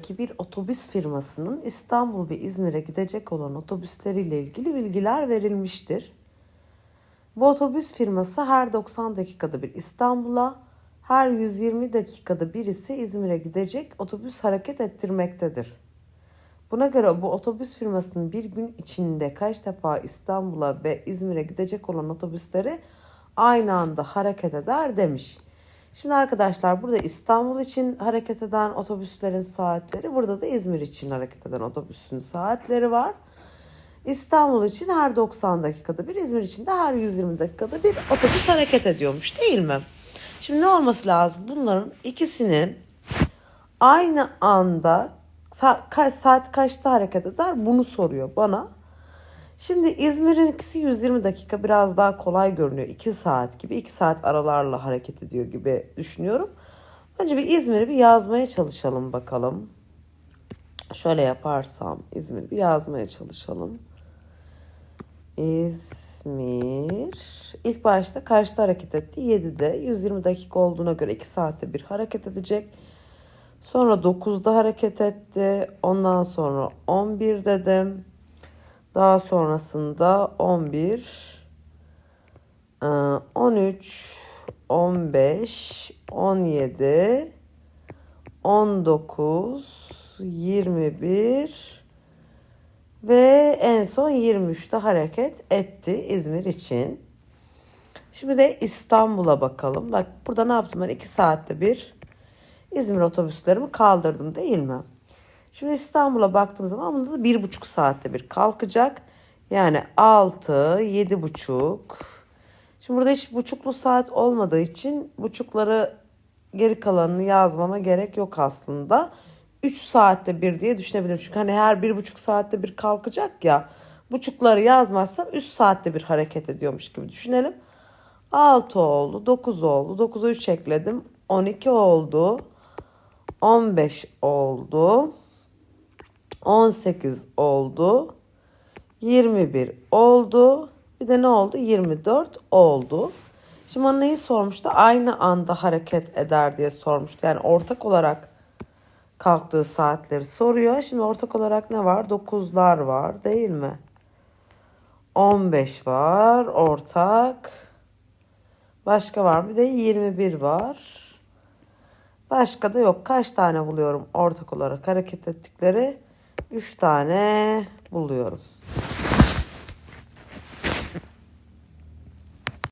ki bir otobüs firmasının İstanbul ve İzmir'e gidecek olan otobüsleriyle ilgili bilgiler verilmiştir. Bu otobüs firması her 90 dakikada bir İstanbul'a, her 120 dakikada bir ise İzmir'e gidecek otobüs hareket ettirmektedir. Buna göre bu otobüs firmasının bir gün içinde kaç defa İstanbul'a ve İzmir'e gidecek olan otobüsleri aynı anda hareket eder demiş. Şimdi arkadaşlar burada İstanbul için hareket eden otobüslerin saatleri, burada da İzmir için hareket eden otobüsün saatleri var. İstanbul için her 90 dakikada bir, İzmir için de her 120 dakikada bir otobüs hareket ediyormuş değil mi? Şimdi ne olması lazım? Bunların ikisinin aynı anda saat kaçta hareket eder bunu soruyor bana. Şimdi İzmir'in ikisi 120 dakika biraz daha kolay görünüyor. 2 saat gibi 2 saat aralarla hareket ediyor gibi düşünüyorum. Önce bir İzmir'i bir yazmaya çalışalım bakalım. Şöyle yaparsam İzmir'i bir yazmaya çalışalım. İzmir ilk başta kaçta hareket etti? 7'de 120 dakika olduğuna göre 2 saatte bir hareket edecek. Sonra 9'da hareket etti. Ondan sonra 11 dedim. Daha sonrasında 11, e, 13, 15, 17, 19, 21 ve en son 23'te hareket etti İzmir için. Şimdi de İstanbul'a bakalım. Bak burada ne yaptım ben? 2 saatte bir İzmir otobüslerimi kaldırdım değil mi? Şimdi İstanbul'a baktığım zaman bunda da bir buçuk saatte bir kalkacak. Yani altı, yedi buçuk. Şimdi burada hiç buçuklu saat olmadığı için buçukları geri kalanını yazmama gerek yok aslında. 3 saatte bir diye düşünebilirim. Çünkü hani her bir buçuk saatte bir kalkacak ya. Buçukları yazmazsam 3 saatte bir hareket ediyormuş gibi düşünelim. 6 oldu, 9 oldu. 9'a 3 ekledim. 12 oldu. 15 oldu. 18 oldu. 21 oldu. Bir de ne oldu? 24 oldu. Şimdi bana neyi sormuştu? Aynı anda hareket eder diye sormuştu. Yani ortak olarak kalktığı saatleri soruyor. Şimdi ortak olarak ne var? 9'lar var değil mi? 15 var ortak. Başka var mı? Bir de 21 var. Başka da yok. Kaç tane buluyorum ortak olarak hareket ettikleri? 3 tane buluyorum.